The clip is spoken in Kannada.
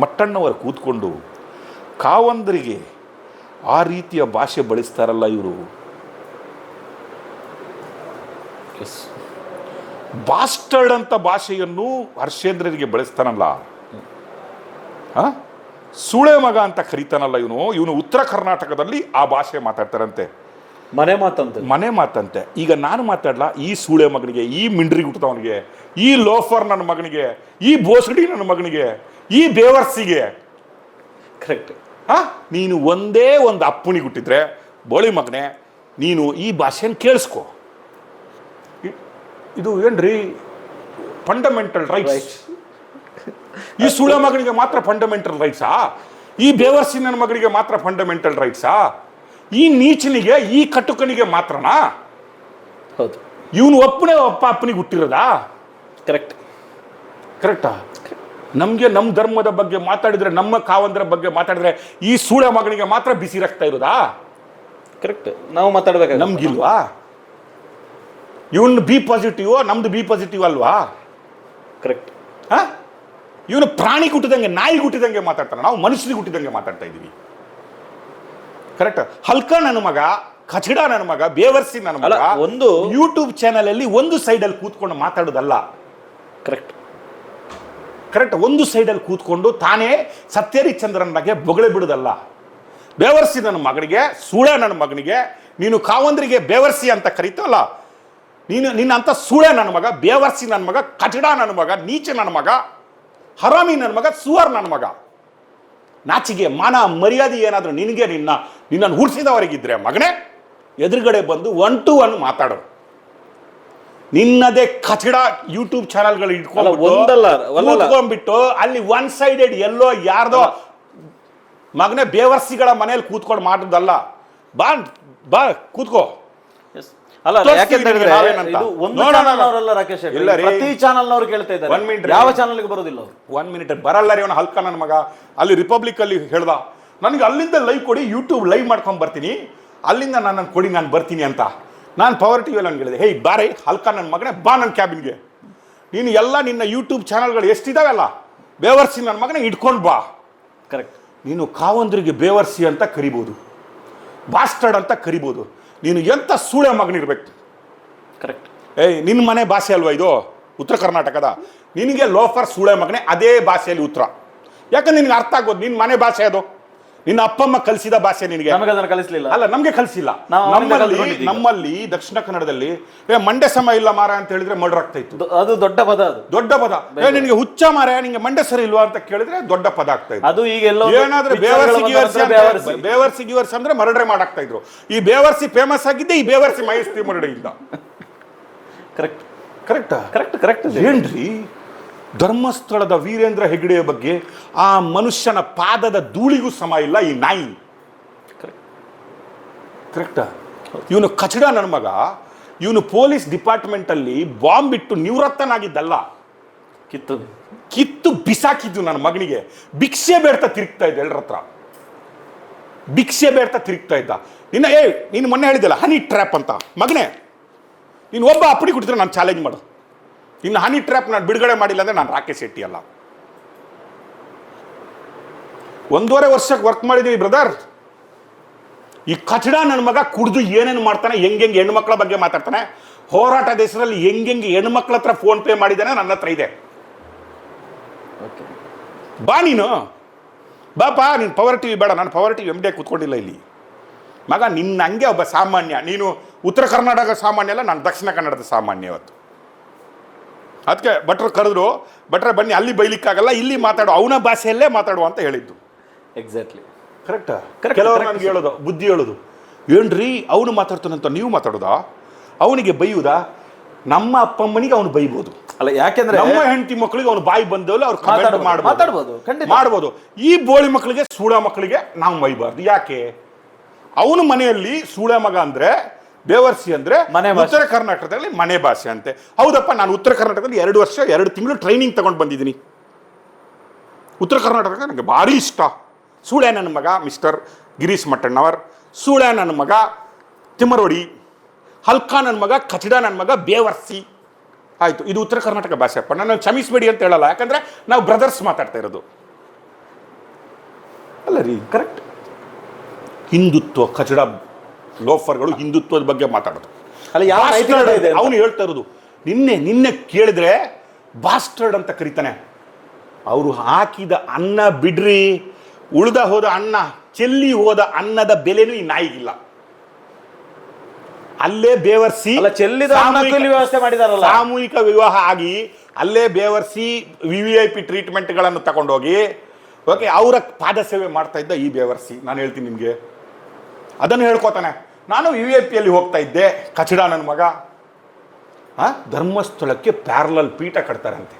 ಮಟ್ಟಣ್ಣವರು ಕೂತ್ಕೊಂಡು ಕಾವಂದರಿಗೆ ಆ ರೀತಿಯ ಭಾಷೆ ಬಳಸ್ತಾರಲ್ಲ ಇವರು. ಎಸ್ ಬಾಸ್ಟರ್ಡ್ ಅಂತ ಭಾಷೆಯನ್ನು ಹರ್ಷೇಂದ್ರರಿಗೆ ಬಳಸ್ತಾನಲ್ಲ. ಸುಳೆ ಸೂಳೆ ಮಗ ಅಂತ ಕರೀತಾನಲ್ಲ ಇವನು. ಇವನು ಉತ್ತರ ಕರ್ನಾಟಕದಲ್ಲಿ ಆ ಭಾಷೆ ಮಾತಾಡ್ತಾರಂತೆ. ಮನೆ ಮಾತಂತೆ. ಮನೆ ಮಾತಂತೆ. ಈಗ ನಾನು ಮಾತಾಡ್ಲಾ ಈ ಸೂಳೆ ಮಗನಿಗೆ ಈ ಮಿಂಡ್ರಿ ಹುಟ್ಟದವನಿಗೆ ಈ ಲೋಫರ್ ನನ್ನ ಮಗನಿಗೆ ಈ ಬೋಸಡಿ ನನ್ನ ಮಗನಿಗೆ ಈ ಬೇವರ್ಸಿಗೆ. ಕರೆಕ್ಟ್ ಹಾಂ? ನೀನು ಒಂದೇ ಒಂದು ಅಪ್ಪುಣಿ ಹುಟ್ಟಿದ್ರೆ ಬೋಳಿ ಮಗನೇ ನೀನು ಈ ಭಾಷೆನ ಕೇಳಿಸ್ಕೊ. ಇದು ಏನ್ರಿ? ಫಂಡಮೆಂಟಲ್ ರೈಟ್ಸ್ ಈ ಸುಳ ಮಗನಿಗೆ ಮಾತ್ರ ಫಂಡಮೆಂಟಲ್ ರೈಟ್ಸಾ ಈ ಬೇವರ್ಸಿನ ಮಗನಿಗೆ ಮಾತ್ರ ಫಂಡಮೆಂಟಲ್ ರೈಟ್ಸಾ ಈ ನೀಚನಿಗೆ ಈ ಕಟುಕನಿಗೆ ಮಾತ್ರನಾ? ಹೌದು. ಇವನು ಒಪ್ಪನೇ ಅಪ್ಪ ಅಪ್ಪನಿಗೆ ಹುಟ್ಟಿರೋದಾ? ಕರೆಕ್ಟ್ ಕರೆಕ್ಟಾ ನಮಗೆ ನಮ್ಮ ಧರ್ಮದ ಬಗ್ಗೆ ಮಾತಾಡಿದರೆ ನಮ್ಮ ಕಾವಂದರ ಬಗ್ಗೆ ಮಾತಾಡಿದರೆ ಈ ಸೂಳೆ ಮಗನಿಗೆ ಮಾತ್ರ ಬಿಸಿ ರಕ್ತ ಇರೋದಾ? ಕರೆಕ್ಟ್ ನಾವು ಮಾತಾಡ್ಬೇಕು ನಮ್ಗಿಲ್ವಾ? ಇವನು ಬಿ ಪಾಸಿಟಿವ್ ನಮ್ದು ಬಿ ಪಾಸಿಟಿವ್ ಅಲ್ವಾ? ಕರೆಕ್ಟ್ ಇವನು ಪ್ರಾಣಿ ಕುಟ್ಟಿದಂಗೆ ನಾಯಿ ಹುಟ್ಟಿದಂಗೆ ಮಾತಾಡ್ತಾರೆ ನಾವು ಮನುಷ್ಯರಿಗೆ ಹುಟ್ಟಿದಂಗೆ ಮಾತಾಡ್ತಾ ಇದ್ದೀವಿ. ಕರೆಕ್ಟ್ ಹಲ್ಕ ನನ್ನ ಮಗ ಕಚಡ ನನ್ನ ಮಗ ಬೇವರ್ಸಿ ನನ್ನ ಮಗ ಒಂದು- ಯೂಟ್ಯೂಬ್ ಚಾನಲ್ ಅಲ್ಲಿ ಒಂದು ಸೈಡಲ್ಲಿ ಕೂತ್ಕೊಂಡು ಮಾತಾಡೋದಲ್ಲ. ಕರೆಕ್ಟ್ ಕರೆಕ್ಟ್ ಒಂದು ಸೈಡಲ್ಲಿ ಕೂತ್ಕೊಂಡು ತಾನೇ ಸತ್ಯರಿಚಂದ್ರನ್ ಬಗ್ಗೆ ಬೊಗಳೆ ಬಿಡುದಲ್ಲ. ಬೇವರ್ಸಿ ನನ್ನ ಮಗನಿಗೆ, ಸೂಳೆ ನನ್ನ ಮಗನಿಗೆ, ನೀನು ಕಾವಂದ್ರಿಗೆ ಬೇವರ್ಸಿ ಅಂತ ಕರೀತಲ್ಲ. ನೀನು ನಿನ್ನಂತ ಸೂಳೆ ನನ್ನ ಮಗ, ಬೇವರ್ಸಿ ನನ್ನ ಮಗ ಕಚಡ ನನ್ನ ಮಗ, ನೀಚ ನನ್ನ ಮಗ, ಹರಾಮಿ ನನ್ನ ಮಗ, ಸುವರ್ ನನ್ನ ಮಗ. ನಾಚಿಗೆ ಮಾನ ಮರ್ಯಾದೆ ಏನಾದರೂ ನಿನಗೆ ನಿನ್ನ, ನಿನ್ನನ್ನು ಹುಡ್ಸಿದವರಿಗಿದ್ರೆ ಮಗನೇ, ಎದುರುಗಡೆ ಬಂದು ಒನ್ ಟು ಒನ್ ಮಾತಾಡು ನಿನ್ನದೇ ಕಚಡ ಯೂಟ್ಯೂಬ್ ಚಾನಲ್ಗಳು ಗಳು ಒಂದಲ್ಲ. ಇಟ್ಕೊಂಡ್ಬಿಟ್ಟು ಅಲ್ಲಿ ಒನ್ ಸೈಡೆಡ್ ಎಲ್ಲೋ ಯಾರ್ದೋ ಮಗನೇ ಬೇವರ್ಸಿಗಳ ಮನೇಲಿ ಕೂತ್ಕೊಂಡು ಮಾಡೋದಲ್ಲ. ಬಾ ಬಾ ಕೂತ್ಕೋ. ಅಲ್ಲ ನಾವೇನಂತ. ಇದು ಒಂದು ನೋಡೋಣ. ಅವರಲ್ಲ ರಾಕೇಶ್ ಇಲ್ಲ. ಪ್ರತಿ ಚಾನಲ್ ನವರು ಕೇಳ್ತಾ ಇದ್ದಾರೆ. Minute ರೀ. ಯಾವ ಚಾನಲ್ಗೆ ಬರೋದಿಲ್ಲ ಒನ್ ಮಿನಿಟ್ ಬರಲ್ಲ ರೀ ಅವನು ಹಲ್ಕ ನನ್ನ ಮಗ. ಅಲ್ಲಿ ರಿಪಬ್ಲಿಕ್ ಅಲ್ಲಿ ಹೇಳ್ದ. ನನಗೆ ಅಲ್ಲಿಂದ ಲೈವ್ ಕೊಡಿ ಯೂಟ್ಯೂಬ್ ಲೈವ್ ಮಾಡ್ಕೊಂಡು ಬರ್ತೀನಿ. ಅಲ್ಲಿಂದ ನನ್ನ ಕೊಡಿ ನಾನು ಬರ್ತೀನಿ ಅಂತ. ನಾನು ಪವರ್ ಟಿ ವಿಯಲ್ಲಿ ಹೇಳಿದೆ ಹೇಯ್ ಬಾರೆ ಹಲ್ಕ ನನ್ನ ಮಗನೇ ಬಾ ನನ್ನ ಕ್ಯಾಬಿನ್ಗೆ ನೀನು ಎಲ್ಲ ನಿನ್ನ ಯೂಟ್ಯೂಬ್ ಚಾನಲ್ಗಳು ಎಷ್ಟಿದಾವಲ್ಲ? ಬೇವರ್ಸಿ ನನ್ನ ಮಗನೇ ಇಟ್ಕೊಂಡು ಬಾ. ಕರೆಕ್ಟ್ ನೀನು ಕಾವಂದ್ರಿಗೆ ಬೇವರ್ಸಿ ಅಂತ ಕರಿಬೋದು. ಬಾಸ್ಟರ್ಡ್ ಅಂತ ಕರಿಬೋದು. ನೀನು ಎಂಥ ಸೂಳೆ ಮಗನಿರ್ಬೇಕು? ಕರೆಕ್ಟ್ ಏಯ್ ನಿನ್ನ ಮನೆ ಭಾಷೆ ಅಲ್ವಾ ಇದು? ಉತ್ತರ ಕರ್ನಾಟಕದ? ನಿನಗೆ ಲೋಫರ್ ಸೂಳೆ ಮಗನೇ ಅದೇ ಭಾಷೆಯಲ್ಲಿ ಉತ್ತರ. ಯಾಕಂದ್ರೆ ನಿನಗೆ ಅರ್ಥ ಆಗೋದು ನಿನ್ನ ಮನೆ ಭಾಷೆ ಅದು. ನಿನ್ನ ಅಪ್ಪಮ್ಮ ಕಲಿಸಿದ ಭಾಷೆ ನಿನಗೆ. ನಮಗೆ ಅದನ್ನ ಕಲಿಸಲಿಲ್ಲ. ಅಲ್ಲ ನಮಗೆ ಕಲಿಸಿಲ್ಲ. ನಾವು ನಮ್ಮಲ್ಲಿ ಕಲ್ತ್ಕೊಂಡಿದ್ದೀವಿ. ನಮ್ಮಲ್ಲಿ ದಕ್ಷಿಣ ಕನ್ನಡದಲ್ಲಿ ಏ ಮಂಡ್ಯ ಸಮ ಇಲ್ಲ ಮಾರ ಅಂತ ಹೇಳಿದ್ರೆ ಮರ್ಡರ್ ಆಗ್ತಾ ಇತ್ತು. ಅದು ದೊಡ್ಡ ಪದ ಅದು. ದೊಡ್ಡ ಪದ. ಏ ನಿನಗೆ ಹುಚ್ಚ ಮಾರ ನಿಂಗೆ ಮಂಡೆ ಸರಿ ಇಲ್ವಾ ಅಂತ ಕೇಳಿದ್ರೆ ದೊಡ್ಡ ಪದ ಆಗ್ತಾ ಇತ್ತು. ಅದು ಈಗ ಎಲ್ಲೋ ಏನಾದ್ರೆ picture ಗಳು ಬೇವರ್ಸಿ ಬಂದ ಗಿವರ್ಸಿ ನಂತರ ಅಂತ- ಬೇವರ್ಸಿ. ಬೇವರ್ಸಿ ಗಿವರ್ಸಿ ಅಂದ್ರೆ ಮರಡ್ರೆ ಮಾಡಾಕ್ತಾ ಇದ್ರು. ಈ ಬೇವರ್ಸಿ ಫೇಮಸ್ ಆಗಿದ್ದೆ ಈ ಬೇವರ್ಸಿ ಮಹೇಶ್ ಮರಡಿಯಿಂದ ಕರೆಕ್ಟ್ ಕರೆಕ್ಟಾ ಕರೆಕ್ಟ್ ಕರೆಕ್ಟ್ ಏನ್ರಿ? ಧರ್ಮಸ್ಥಳದ ವೀರೇಂದ್ರ ಹೆಗ್ಡೆಯ ಬಗ್ಗೆ ಆ ಮನುಷ್ಯನ ಪಾದದ ಧೂಳಿಗೂ ಸಮ ಇಲ್ಲ ಈ ನಾಯಿ. ಕರೆಕ್ಟಾ ಇವನು ಕಚಡ ನನ್ನ ಮಗ. ಇವನು ಪೊಲೀಸ್ ಡಿಪಾರ್ಟ್ಮೆಂಟ್ ಅಲ್ಲಿ ಬಾಂಬ್ ಇಟ್ಟು ನಿವೃತ್ತನಾಗಿದ್ದಲ್ಲ. ಕಿತ್ತು. ಕಿತ್ತು ಬಿಸಾಕಿದ್ದು ನನ್ನ ಮಗನಿಗೆ. ಭಿಕ್ಷೆ ಬೇಡ್ತಾ ತಿರುಗ್ತಾ ಇದ್ದ ಎಲ್ಲರ ಹತ್ರ. ಭಿಕ್ಷೆ ಬೇಡ್ತಾ ತಿರುಗ್ತಾ ಇದ್ದ. ನಿನ್ನ ಏ ನೀನು ಮೊನ್ನೆ ಹೇಳಿದ್ದಲ್ಲ ಹನಿ ಟ್ರ್ಯಾಪ್ ಅಂತ. ಮಗನೇ ನೀನು ಒಬ್ಬ ಅಪ್ಪಡಿ ಕೊಟ್ಟಿದ್ರೆ ನಾನು ಚಾಲೆಂಜ್ ಮಾಡು. ಇನ್ನು ಹನಿ ಟ್ರ್ಯಾಪ್ ನಾನು ಬಿಡುಗಡೆ ಮಾಡಿಲ್ಲ ಅಂದರೆ ನಾನು ರಾಕೇಶ್ ಶೆಟ್ಟಿ ಅಲ್ಲ. ಒಂದೂವರೆ ವರ್ಷಕ್ಕೆ ವರ್ಕ್ ಮಾಡಿದ್ದೀವಿ ಬ್ರದರ್ ಈ ಕಚಡ ನನ್ನ ಮಗ ಕುಡಿದು ಏನೇನು ಮಾಡ್ತಾನೆ ಹೆಂಗೆಂಗೆ ಹೆಣ್ಮಕ್ಳ ಬಗ್ಗೆ ಮಾತಾಡ್ತಾನೆ ಹೋರಾಟ ದೇಶದಲ್ಲಿ ಹೆಂಗೆಂಗೆ ಹೆಣ್ಮಕ್ಳ ಹತ್ರ ಫೋನ್ ಪೇ ಮಾಡಿದ್ದಾನೆ ನನ್ನ ಹತ್ರ ಇದೆ. ಬಾ ನೀನು. ಬಾಪಾ ನೀನು ಪವರ್ ಟಿವಿ ಬೇಡ ನಾನು ಪವರ್ ಟಿವಿ ಎಂ ಡಿ ಕೂತ್ಕೊಂಡಿಲ್ಲ ಇಲ್ಲಿ. ಮಗ ನಿನ್ನ ಹಂಗೆ ಒಬ್ಬ ಸಾಮಾನ್ಯ ನೀನು ಉತ್ತರ ಕರ್ನಾಟಕ ಸಾಮಾನ್ಯ ಅಲ್ಲ ನಾನು ದಕ್ಷಿಣ ಕನ್ನಡದ ಸಾಮಾನ್ಯ ಇವತ್ತು. ಅದಕ್ಕೆ ಭಟ್ರು ಕರೆದ್ರು ಭಟ್ರೆ ಬನ್ನಿ ಅಲ್ಲಿ ಬೈಲಿಕ್ಕಾಗಲ್ಲ ಇಲ್ಲಿ ಮಾತಾಡು ಅವನ ಭಾಷೆಯಲ್ಲೇ ಮಾತಾಡುವ ಅಂತ ಹೇಳಿದ್ದು. ಎಕ್ಸಾಕ್ಟ್ಲಿ ಕರೆಕ್ಟಾ Correct, ಕೆಲವರು ನನಗೆ ಹೇಳೋದು ಬುದ್ಧಿ ಹೇಳೋದು ಏನ್ರಿ ಅವನು ಮಾತಾಡ್ತಾನಂತ ನೀವು ಮಾತಾಡೋದಾ? ಅವನಿಗೆ ಬೈಯುವುದಾ ನಮ್ಮ ಅಪ್ಪಮ್ಮನಿಗೆ ಅವನು ಬೈಬೋದು. ಅಲ್ಲ ಯಾಕೆಂದ್ರೆ ನಮ್ಮ ಹೆಂಡತಿ ಮಕ್ಕಳಿಗೆ ಅವನು ಬಾಯಿ ಬಂದವಲ್ಲ ಅವ್ರು ಕಮೆಂಟ್ ಮಾತಾಡ್ಬೋದು, ಮಾಡ್ಬೋದು. ಮಾತಾಡ್ಬೋದು, ಖಂಡಿತ. ಮಾಡ್ಬೋದು. ಈ ಬೋಳಿ ಮಕ್ಕಳಿಗೆ ಸೂಳ ಮಕ್ಕಳಿಗೆ ನಾವು ಬೈಬಾರ್ದು ಯಾಕೆ? ಅವನು ಮನೆಯಲ್ಲಿ ಸೂಳೆ ಮಗ ಅಂದ್ರೆ ಬೇವರ್ಸಿ ಅಂದ್ರೆ ಮನೆ. ಉತ್ತರ ಕರ್ನಾಟಕದಲ್ಲಿ ಮನೆ ಭಾಷೆ ಅಂತೆ. ಹೌದಪ್ಪ ನಾನು ಉತ್ತರ ಕರ್ನಾಟಕದಲ್ಲಿ ಎರಡು ವರ್ಷ ಎರಡು ತಿಂಗಳು ಟ್ರೈನಿಂಗ್ ತಗೊಂಡು ಬಂದಿದ್ದೀನಿ. ಉತ್ತರ ಕರ್ನಾಟಕ ನನಗೆ ಭಾರಿ ಇಷ್ಟ. ಸೂಳೆ ನನ್ನ ಮಗ ಮಿಸ್ಟರ್ ಗಿರೀಶ್ ಮಟ್ಟಣ್ಣವರ್. ಸೂಳೆ ನನ್ನ ಮಗ ತಿಮ್ಮರೋಡಿ ಹಲ್ಕಾ ನನ್ನ ಮಗ ಕಚಡ ನನ್ನ ಮಗ ಬೇವರ್ಸಿ. ಆಯಿತು ಇದು ಉತ್ತರ ಕರ್ನಾಟಕ ಭಾಷೆ. ಅಪ್ಪ ನಾನು ಕ್ಷಮಿಸಬೇಡಿ ಅಂತ ಹೇಳಲ್ಲ. ಯಾಕಂದರೆ ನಾವು ಬ್ರದರ್ಸ್ ಮಾತಾಡ್ತಾ ಇರೋದು. ಅಲ್ಲ ರೀ ಕರೆಕ್ಟ್ ಹಿಂದುತ್ವ ಕಚಡ ಲೋಫರ್ಗಳು ಹಿಂದುತ್ವದ ಬಗ್ಗೆ ಮಾತಾಡೋದು. ಅಲ್ಲ ಯಾವ ಅವನು ಹೇಳ್ತಾ ಇರೋದು. ನಿನ್ನೆ ನಿನ್ನೆ ಕೇಳಿದ್ರೆ ಬಾಸ್ಟರ್ಡ್ ಅಂತ ಕರೀತಾನೆ. ಅವರು ಹಾಕಿದ ಅನ್ನ ಬಿಡ್ರಿ ಉಳ್ದ ಹೋದ ಅನ್ನ ಚೆಲ್ಲಿ ಹೋದ ಅನ್ನದ ಬೆಲೆನೂ ಈ ನಾಯಿಗಿಲ್ಲ. ಅಲ್ಲೇ ಬೇವರ್ಸಿ ಅಲ್ಲ, ಚೆಲ್ಲಿದ ವ್ಯವಸ್ಥೆ ಮಾಡಿದಾರಲ್ಲ. ಸಾಮೂಹಿಕ ವಿವಾಹ ಆಗಿ ಅಲ್ಲೇ ಬೇವರ್ಸಿ ವಿ ವಿ ಐ ಪಿ ಟ್ರೀಟ್ಮೆಂಟ್ಗಳನ್ನು ತಗೊಂಡೋಗಿ ಓಕೆ ಅವರ ಪಾದ ಸೇವೆ ಮಾಡ್ತಾ ಇದ್ದ ಈ ಬೇವರ್ಸಿ. ನಾನು ಹೇಳ್ತೀನಿ ನಿಮಗೆ. ಅದನ್ನು ಹೇಳ್ಕೊತಾನೆ. ನಾನು ಯು ಎ ಪಿಯಲ್ಲಿ ಹೋಗ್ತಾ ಇದ್ದೆ ಕಚಡ ನನ್ನ ಮಗ ಧರ್ಮಸ್ಥಳಕ್ಕೆ ಪ್ಯಾರಲಲ್ ಪೀಠ ಕಟ್ತಾರಂತೆ.